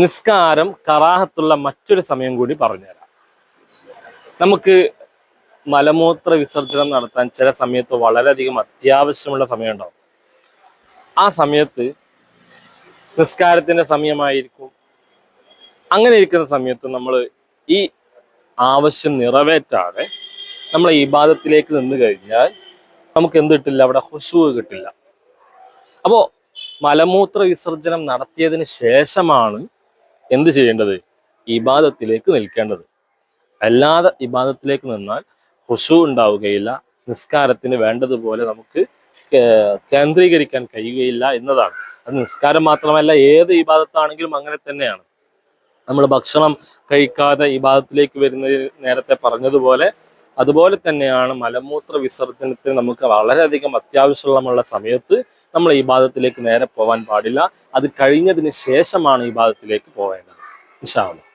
നിസ്കാരം കറാഹത്തുള്ള മറ്റൊരു സമയം കൂടി പറഞ്ഞുതരാം. നമുക്ക് മലമൂത്ര വിസർജനം നടത്താൻ ചില സമയത്ത് വളരെയധികം അത്യാവശ്യമുള്ള സമയം ഉണ്ടാവും ആ സമയത്ത് നിസ്കാരത്തിന്റെ സമയമായിരിക്കും. അങ്ങനെ ഇരിക്കുന്ന സമയത്ത് നമ്മൾ ഈ ആവശ്യം നിറവേറ്റാതെ നമ്മൾ ഇബാദത്തിലേക്ക് നിന്ന് കഴിഞ്ഞാൽ നമുക്ക് എന്ത് കിട്ടില്ല? അവിടെ ഹുഷു കിട്ടില്ല. അപ്പോൾ മലമൂത്ര വിസർജനം നടത്തിയതിന് ശേഷമാണ് എന്ത് ചെയ്യേണ്ടത്? ഇബാദത്തിലേക്ക് നിൽക്കേണ്ടത്. അല്ലാതെ ഇബാദത്തിലേക്ക് നിന്നാൽ ഹുഷു ഉണ്ടാവുകയില്ല നിസ്കാരത്തിന് വേണ്ടതുപോലെ നമുക്ക് കേന്ദ്രീകരിക്കാൻ കഴിയുകയില്ല എന്നതാണ്. അത് നിസ്കാരം മാത്രമല്ല ഏത് ഇബാദത്താണെങ്കിലും അങ്ങനെ തന്നെയാണ്. നമ്മൾ ഭക്ഷണം കഴിക്കാതെ ഇബാദത്തിലേക്ക് വരുന്ന നേരത്തെ പറഞ്ഞതുപോലെ അതുപോലെ തന്നെയാണ് മലമൂത്ര വിസർജനത്തിന് നമുക്ക് വളരെയധികം അത്യാവശ്യമുള്ള സമയത്ത് നമ്മൾ ഈ ബാധത്തിലേക്ക് നേരെ പോകാൻ പാടില്ല. അത് കഴിഞ്ഞതിന് ശേഷമാണ് ഈ ബാധത്തിലേക്ക് പോവേണ്ടത്. ഇൻഷാ അല്ലാ